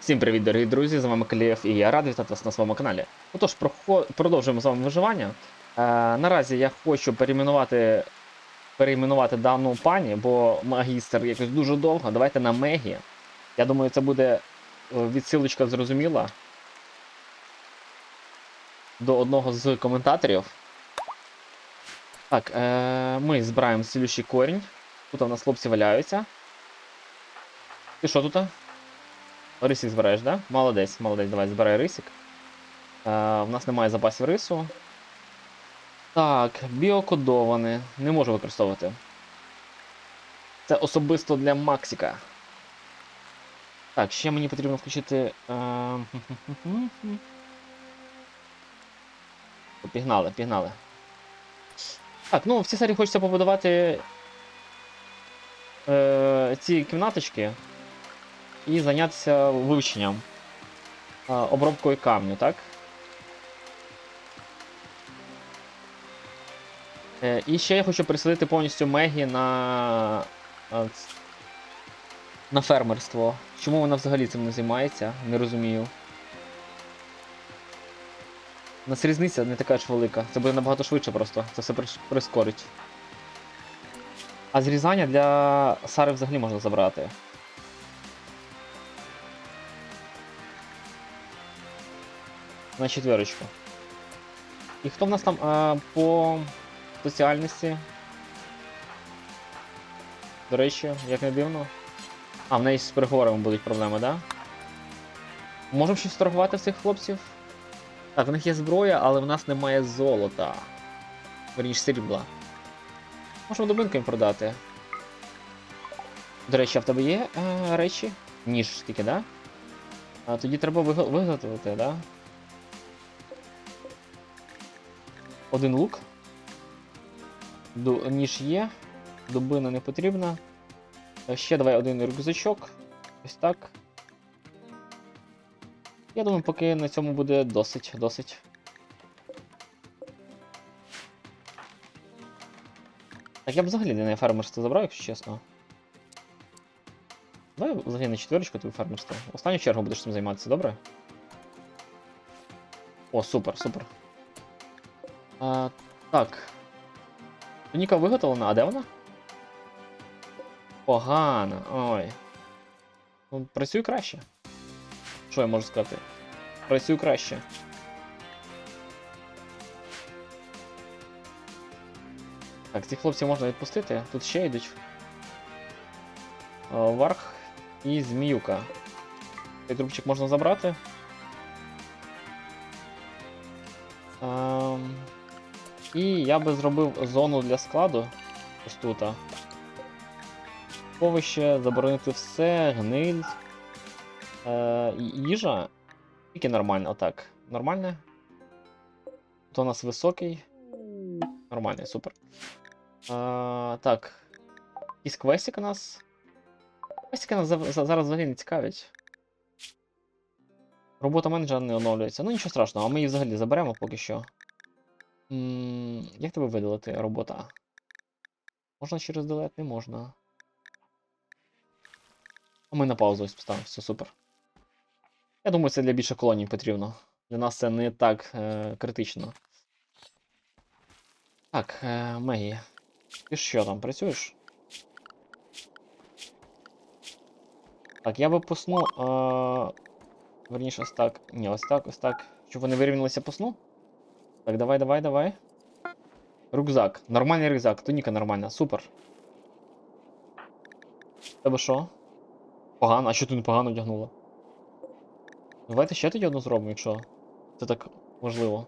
Всім привіт, дорогі друзі! З вами Калієв і я радий вітати вас на своєму каналі. Отож, продовжуємо з вами виживання. Е, наразі я хочу перейменувати, перейменувати дану пані, бо магістр якось дуже довго. Давайте на Мегі. Я думаю, це буде е, відсилочка зрозуміла до одного з коментаторів. Так, е, ми збираємо цілющий корінь. Тут у нас хлопці валяються. Ти що тут? Рисик збираєш, да? Молодець, молодець, давай збирай рисик. Е, в нас немає запасів рису. Так, біокодоване. Не можу використовувати. Це особисто для Максика. Так, ще мені потрібно включити. Е... Пігнали, пігнали. Так, ну в цій серії хочеться побудувати е, ці кімнаточки і зайнятися вивченням обробкою камню, так? Е, і ще я хочу переселити повністю Мегі на. на фермерство. Чому вона взагалі цим не займається? Не розумію. У нас різниця не така ж велика. Це буде набагато швидше просто. Це все прискорить. А зрізання для Сари взагалі можна забрати. На четверочку. І хто в нас там а, по соціальності? До речі, як не дивно. А, в неї з переговорами будуть проблеми, да? Можемо щось торгувати цих хлопців? Так, в них є зброя, але в нас немає золота. Верніше срібла. Можемо дубинку їм продати. До речі, а в тебе є е, речі? Ніж тільки, да? А тоді треба виго- виготовити, да? Один лук. Ніж є. Дубина не потрібна. Е, Ще давай один рюкзачок. Ось так. Я думаю, поки на цьому буде досить, досить. Так я б взагалі не на фермерство забрав, якщо чесно. Давай взагалі на четверочку тобі фермерство. Останню чергу будеш цим займатися, добре? О, супер, супер. А, так. Туніка виготовлена, а де вона? Погано. Ой. Ну, працює краще. Що я можу сказати? Працюю краще. Так, цих хлопців можна відпустити. Тут ще йдуть. Варх і Зміюка. Цей трубчик можна забрати. Я би зробив зону для складу. Ось тут. а. Сховище, заборонити все, гниль. Е, їжа. Тільки нормально, отак. Нормальне. То у нас високий. Нормальний, супер. Е, так. Якийсь квестик у нас. Квестики нас за- за- зараз взагалі не цікавить. Робота менеджера не оновлюється. Ну нічого страшного, а ми її взагалі заберемо поки що. Як тебе видалити робота? Можна через делет? Не можна. А ми на паузу ось поставимо, все супер. Я думаю, це для більше колоній потрібно. Для нас це не так е, критично. Так, е, Мегі. Ти що там, працюєш? Так, я би поснув. Е, верніше, ось так. Ні, ось так, ось так. Щоб вони вирівнялися по сну. Так, давай, давай, давай. Рюкзак. Нормальний рюкзак, туніка нормальна, супер. Тебе що? Погано, а що ти не погано одягнула? Давайте ще тоді одну зробимо, якщо це так можливо.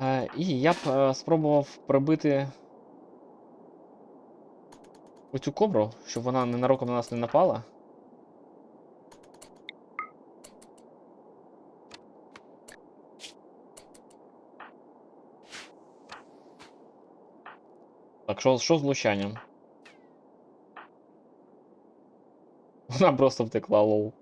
Е, і я б е, спробував прибити оцю кобру, щоб вона ненароком на нас не напала. Так, що, що з влучанням? Вона просто втекла, лоу.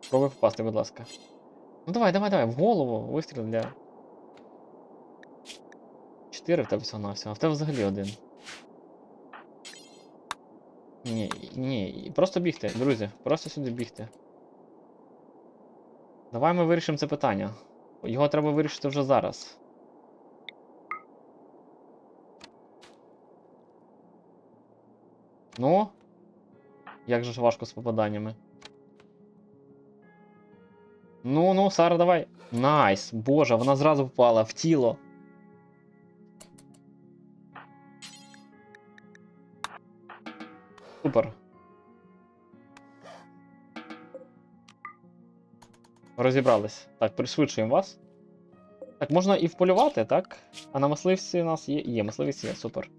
Спробуй попасти, будь ласка. Ну давай, давай, давай, в голову, вистріл для. 4 в тебе всього на всього, а в тебе взагалі один. Ні, ні, просто бігти, друзі, просто сюди бігти. Давай ми вирішимо це питання. Його треба вирішити вже зараз. Ну. Як же ж важко з попаданнями. Ну, ну, Сара, давай. Найс. Боже, вона зразу впала в тіло. Супер. Розібрались. Так, пришвидшуємо вас. Так, можна і вполювати, так? А на мисливці у нас є. Є, мисливець є, супер.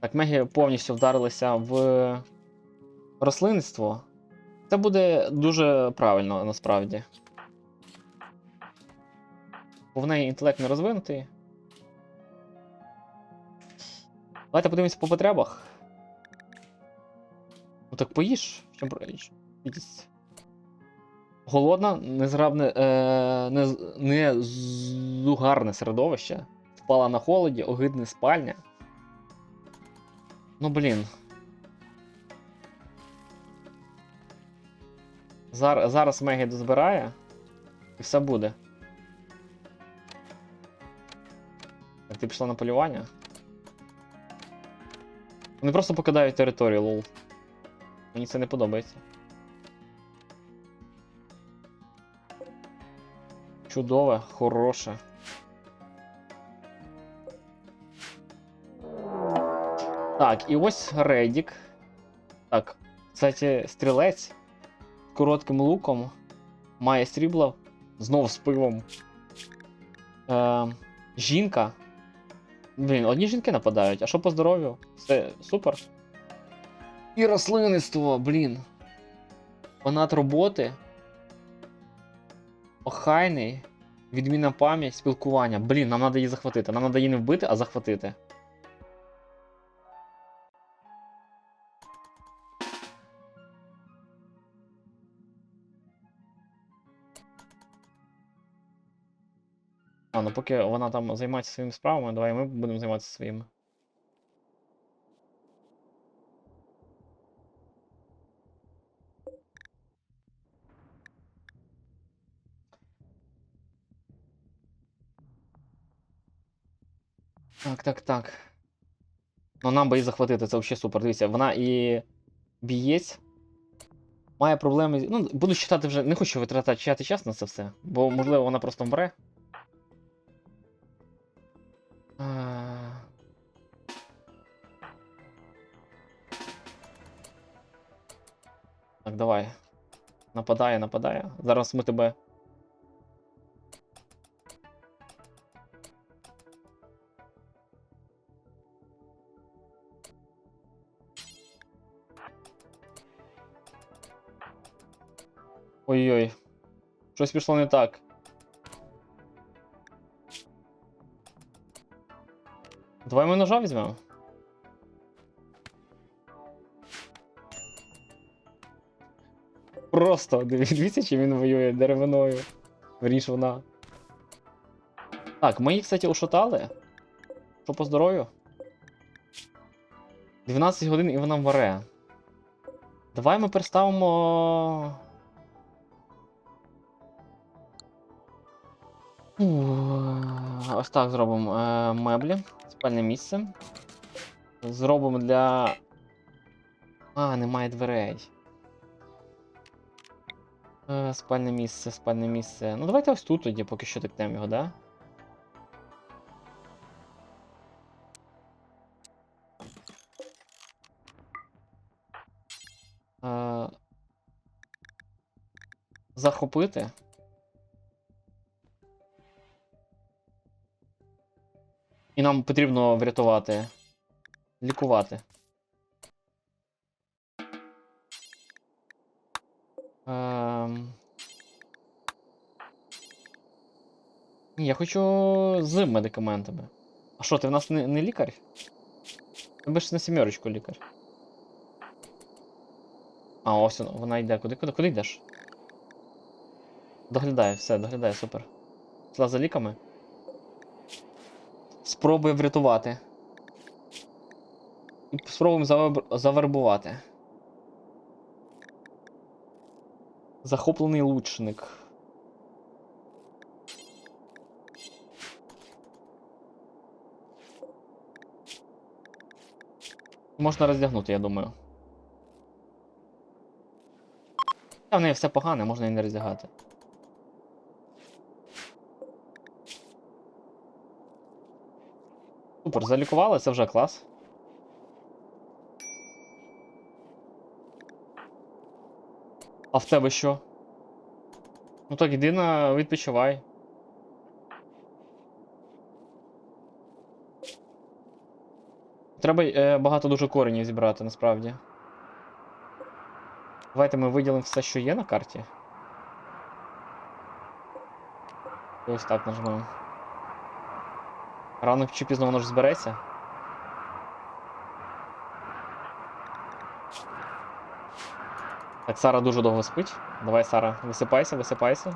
Так, меги повністю вдарилися в рослинництво. Це буде дуже правильно насправді. Бо в неї інтелект не розвинутий. Давайте подивимося по потребах. Ну так поїж. В чому про- Голодна, незграбне, е, не, не зугарне середовище. Впала на холоді, огидне спальня. Ну блін. Зар, зараз Мегі дозбирає. І все буде. Так, ти пішла на полювання? Вони просто покидають територію, лол. Мені це не подобається. Чудове, хороше. Так, і ось Редік. Так, кстати, стрілець з коротким луком. Має срібло. Знов з пивом. Е, жінка. Блін, одні жінки нападають, а що по здоров'ю? Все супер. І рослинництво, блін. Фанат роботи. Охайний. Відмінна пам'ять, спілкування. Блін, нам треба її захватити. Нам треба її не вбити, а захватити. А, ну поки вона там займається своїми справами, давай ми будемо займатися своїми. Так, так, так. Ну нам би її захватити, це взагалі супер. Дивіться, вона і бієць. Має проблеми. Ну, буду читати вже. Не хочу витрачати час на це все, бо можливо вона просто вмре. А. Так, давай. Нападає, нападає. Зараз ми тебе. Ой-ой. Щось пішло не так. Давай ми ножа візьмемо. Просто дивіться, чи він воює деревиною. Верніше вона. Так, ми їх, кстати, ушатали. Що по здоров'ю? 12 годин і вона варе. Давай ми переставимо. Ось так зробимо е, меблі, спальне місце. Зробимо для. А, немає дверей. Е, спальне місце, спальне місце. Ну давайте ось тут тоді поки що тикнемо його, да? Е, захопити. І нам потрібно врятувати. Лікувати. Ем... Я хочу з медикаментами. А що, ти в нас не, не лікар? Ти ж на сімерочку лікар. А, ось вона, вона йде. Куди, куди, куди йдеш? Доглядає, все, доглядає, супер. Пішла за ліками. Спробує врятувати. Спробуємо завер- завербувати. Захоплений лучник. Можна роздягнути, я думаю. В неї все погане, можна і не роздягати. Супер, залікували, це вже клас. А в тебе що? Ну так, іди на відпочивай. Треба е, багато дуже коренів зібрати насправді. Давайте ми виділимо все, що є на карті. Ось так нажмемо. Рано чи пізно воно ж збереться. Так, Сара дуже довго спить. Давай, Сара, висипайся, висипайся.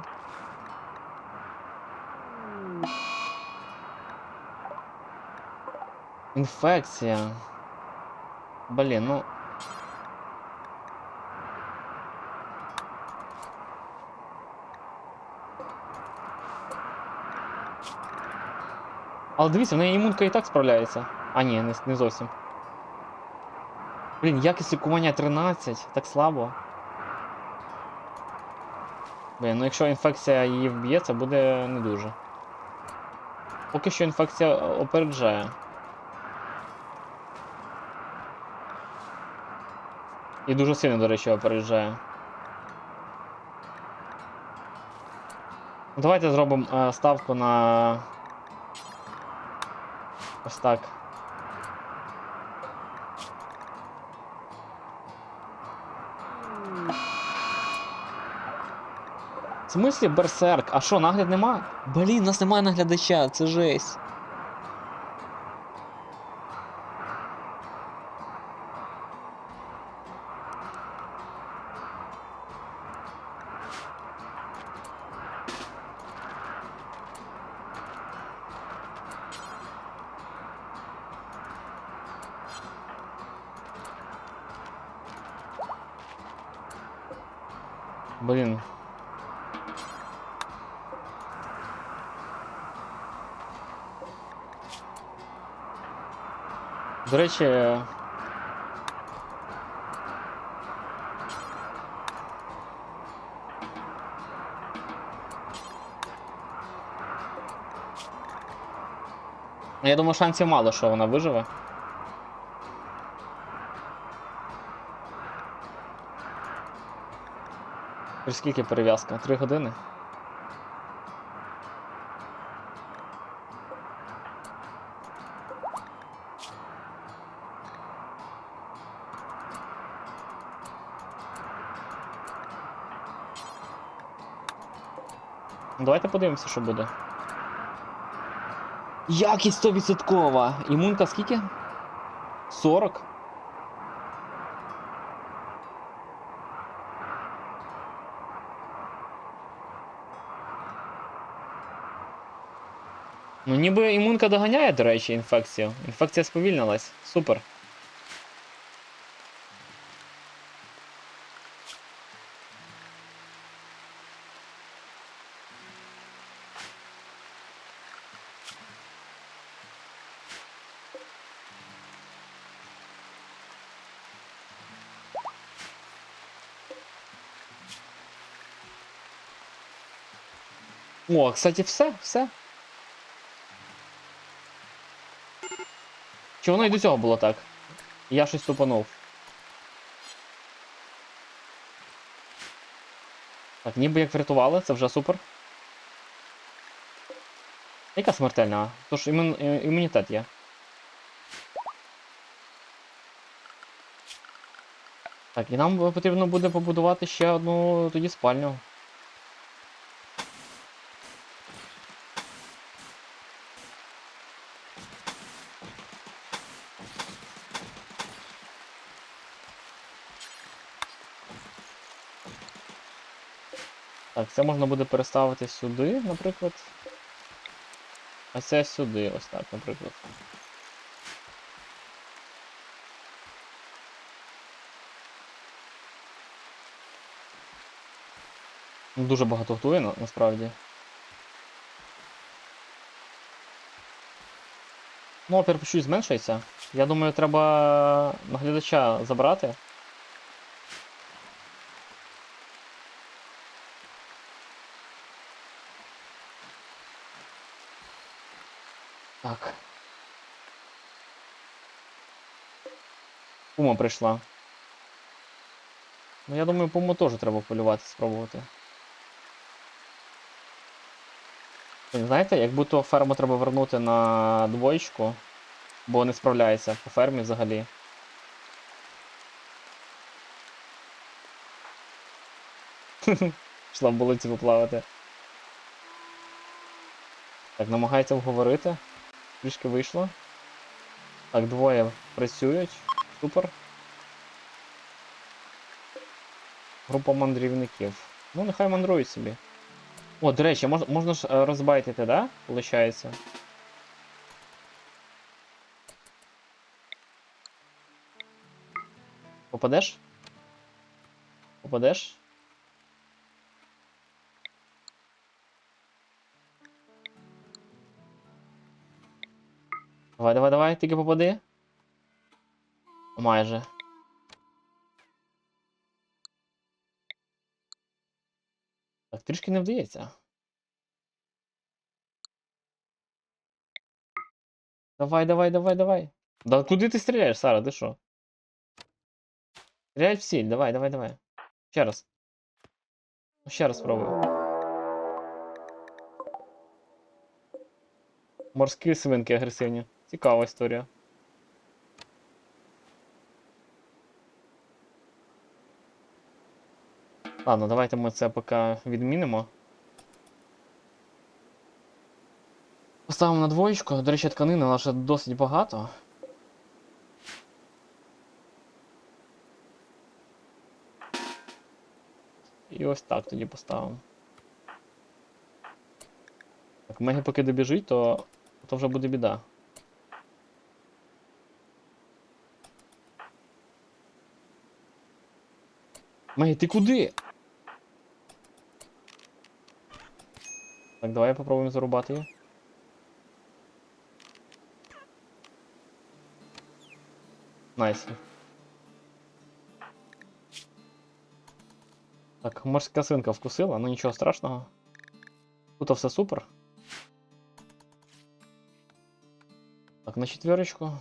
Інфекція. Блін, ну. Але дивіться, в неї імунка і так справляється. А ні, не, не зовсім. Блін, якість лікування 13, так слабо. Блін, ну якщо інфекція її вб'є, це буде не дуже. Поки що інфекція опереджає. І дуже сильно, до речі, опереджає. Давайте зробимо е, ставку на. Ось так. В смислі берсерк? А що, нагляд нема? Блін, у нас немає наглядача, це жесть. Речі. Я думаю, шансів мало, що вона виживе. Скільки перев'язка? Три години? Ну, Давайте подивимося, що буде. Якість 100%! Імунка скільки? 40? Ну, ніби імунка доганяє, до речі, інфекцію. Інфекція сповільнилась. Супер. О, кстати, все, все. Чи воно і до цього було так? Я щось тупанув. Так, ніби як врятували, це вже супер. Яка смертельна? Тож імен, е, імунітет є. Так, і нам потрібно буде побудувати ще одну тоді спальню. Так, це можна буде переставити сюди, наприклад. А це сюди, ось так, наприклад. Ну, Дуже багато готує на, насправді. Ну, опір чуть зменшується. Я думаю, треба наглядача забрати. Так. Пума прийшла. Ну, я думаю, пуму теж треба полювати, спробувати. Знаєте, як будто ферму треба вернути на двоєчку, бо не справляється по фермі взагалі. Пішла в болоті поплавати. Так, намагається вговорити. Трішки вийшло. Так, двоє працюють. Супер. Група мандрівників. Ну, нехай мандрують собі. О, до речі, мож, можна ж е, розбайтити, да? Получається. Попадеш? Попадеш? Давай, давай, давай, тільки попади. Майже. Так, трішки не вдається. Давай, давай, давай, давай. Да куди ти стріляєш, Сара, ти що? Стріляй в ціль, давай, давай, давай. Ще раз. Ще раз спробуй. Морські свинки агресивні. Цікава історія. Ладно, давайте ми це поки відмінимо. Поставимо на двоєчку. До речі, тканини у ще досить багато. І ось так тоді поставимо. Так, Мегі поки добіжить, то, то вже буде біда. Мегі, ти куди? Так, давай попробуємо зарубати її. Найс. Так, морська свинка вкусила, ну нічого страшного. Тут все супер. Так, на четверочку.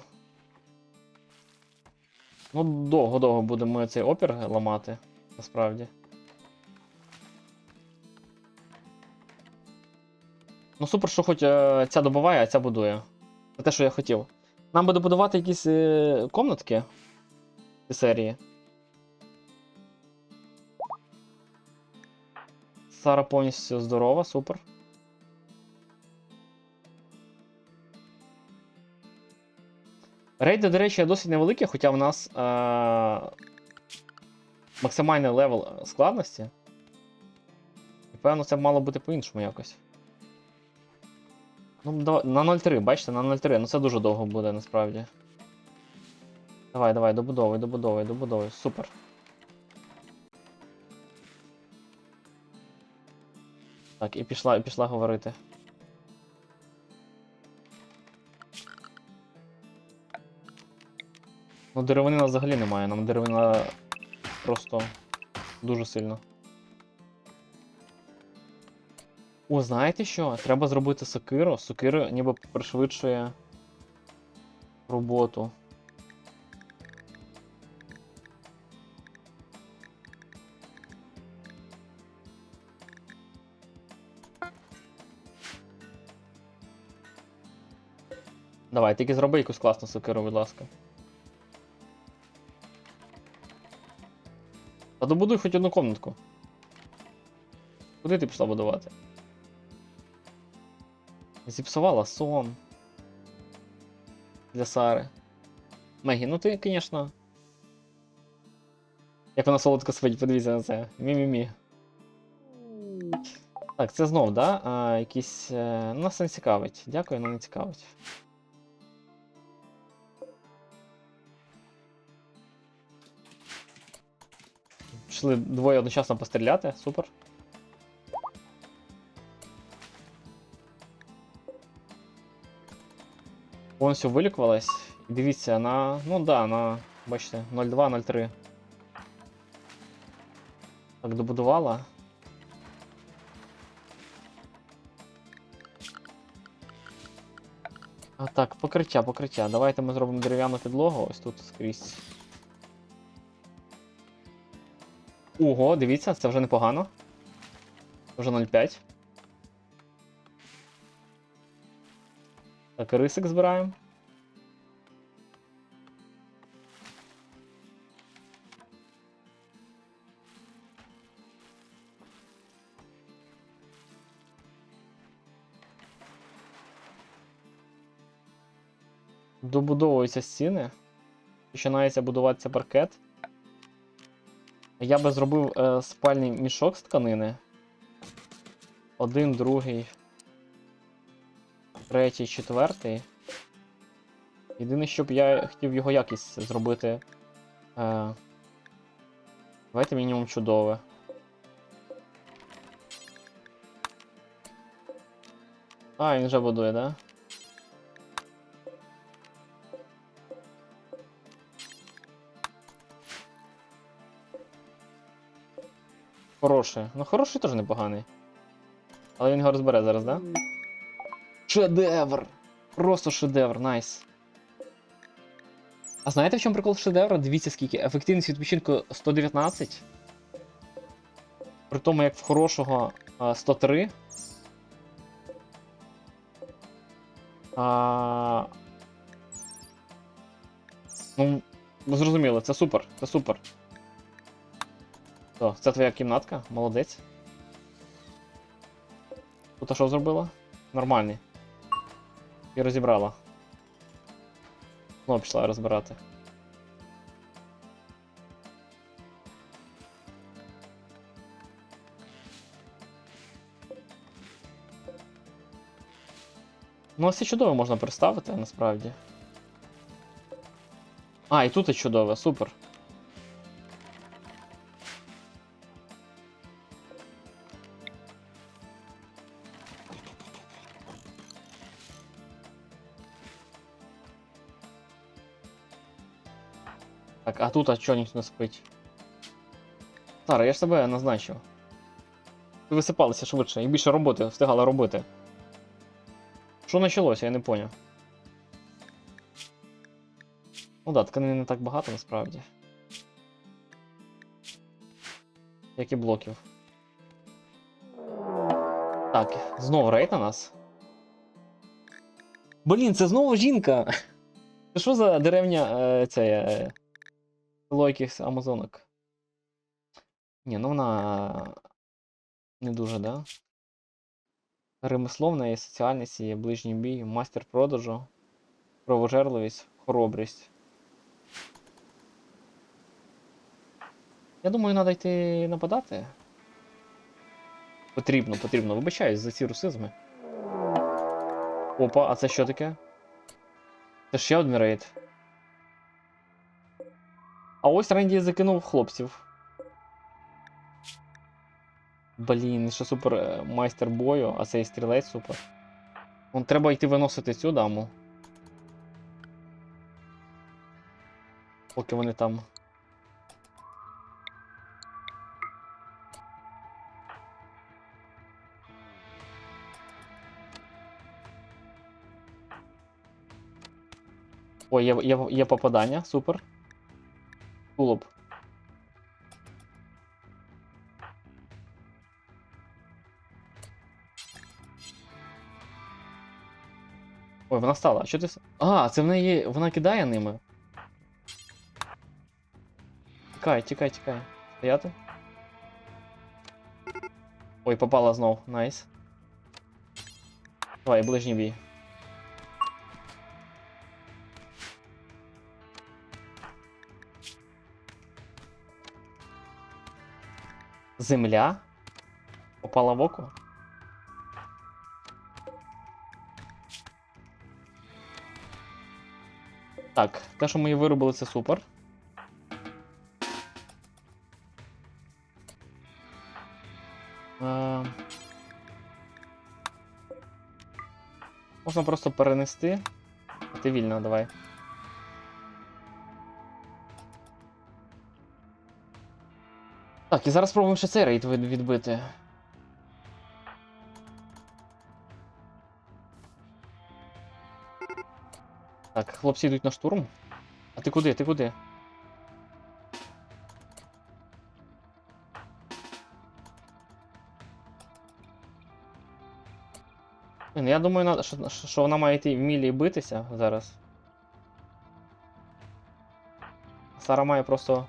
Ну, довго-довго будемо цей опір ламати, насправді. Ну, супер, що хоч е, ця добиває, а ця будує. Це те, що я хотів. Нам буде будувати якісь е, комнатки ці серії. Сара повністю здорова, супер. Рейди, до речі, досить невеликі, хоча в нас е- максимальний левел складності. І певно, це мало бути по-іншому якось. Ну, на 0.3, бачите, на 0.3, ну це дуже довго буде насправді. Давай, давай, добудовуй, добудовуй, добудовуй, супер. Так, і пішла, і пішла говорити. Ну, деревини взагалі немає, нам деревина просто дуже сильно. О, знаєте що? Треба зробити сокиру. Сокира ніби пришвидшує роботу. Давай, тільки зроби якусь класну сокиру, будь ласка. Та добудуй хоч одну комнатку. Куди ти пішла будувати? Зіпсувала сон. Для Сари. Мегі, ну ти, звісно. Як вона солодко спить, подивіться на це. Мі-мі-мі. Так, це знов, да? А, якісь. Ну, нас не цікавить. Дякую, але не цікавить. Пішли двоє одночасно постріляти, супер. Повністю вилікувалась. І дивіться, на. Ну да, на. Бачите, 0,2-0,3. Так, добудувала. А так, покриття, покриття. Давайте ми зробимо дерев'яну підлогу ось тут скрізь. Ого, дивіться, це вже непогано. Вже 0,5. Так, рисик збираємо. Добудовуються стіни. Починається будуватися паркет. Я би зробив е, спальний мішок з тканини. Один, другий, третій, четвертий. Єдине, щоб я хотів його якість зробити. Е, давайте мінімум чудове. А, він вже будує, да? Хороший. Ну хороший теж непоганий. Але він його розбере зараз, да? Шедевр! Просто шедевр, найс. А знаєте в чому прикол шедевра? Дивіться скільки. Ефективність відпочинку 119. При тому, як в хорошого 103. А... Ну, ну, зрозуміло, це супер, це супер. О, це твоя кімнатка? Молодець. Тут що зробила? Нормальний. І розібрала. Знову пішла розбирати. Ну, ось і чудово можна представити, насправді. А, і тут і чудове, супер. Тут а чого ніхто не спить? Сара, я ж себе назначив. Ви висипалися швидше і більше роботи встигала робити. Що почалося, я не поняв. Ну да, тканини не так багато насправді. Як і блоків. Так, знову рейд на нас. Блін, це знову жінка! Це що за деревня е, це, е, якихось амазонок? Ні, ну вона не дуже, да? Ремесловна і соціальність, і ближній бій, мастер продажу, кровожерливість, хоробрість. Я думаю, треба йти нападати. Потрібно, потрібно. Вибачаюсь за ці русизми. Опа, а це що таке? Це ще один рейд. А ось Ренді закинув хлопців. Блін, ще супер е, майстер бою, а цей стрілець супер. Вон треба йти виносити цю даму. Поки вони там. Ой, є, є, є попадання, супер. Тулуб. Ой, вона стала. А що ти. А, це в неї. Вона кидає ними. Тікай, тікай, тікай. Стояти. Ой, попала знов. Найс. Давай, ближній бій. Земля попала в око. Так, те, що ми її виробили, це супер. Е... Можна просто перенести. А ти вільно, давай. Так, і зараз спробуємо ще цей рейд відбити. Так, хлопці йдуть на штурм. А ти куди? Ти куди? Блін, я думаю, що вона має йти в мілі битися зараз. Сара має просто.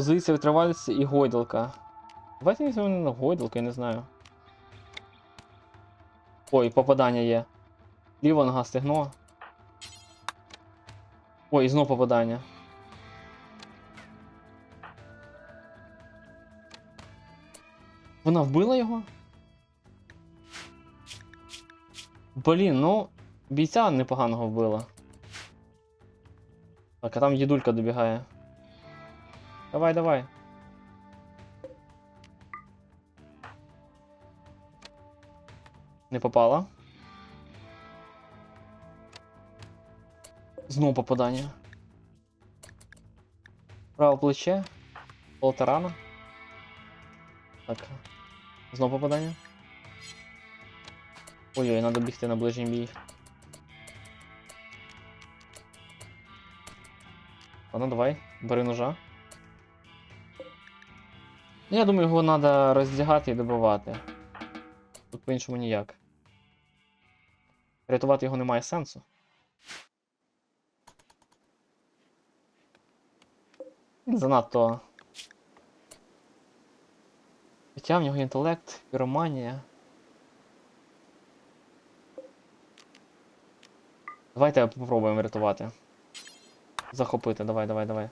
Позиція витривалості і гойдалка. Давайте візьмемо на гойдалку, я не знаю. Ой, попадання є. Ліва нога стегно. Ой, знов попадання. Вона вбила його? Блін, ну, бійця непоганого вбила. Так, а там дідулька добігає. Давай, давай. Не попала. Знову попадання. Право плече. Полторана. Так. Знову попадання. Ой-ой, треба бігти на ближній бій. Ладно, давай, бери ножа. Ну, Я думаю, його треба роздягати і добивати. Тут по-іншому ніяк. Рятувати його немає сенсу. Занадто. Хоча в нього інтелект, піроманія. Давайте попробуємо рятувати. Захопити, давай, давай, давай.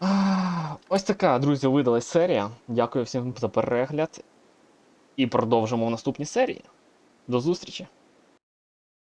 А, Ось така, друзі, видалась серія. Дякую всім за перегляд. І продовжимо в наступній серії. До зустрічі!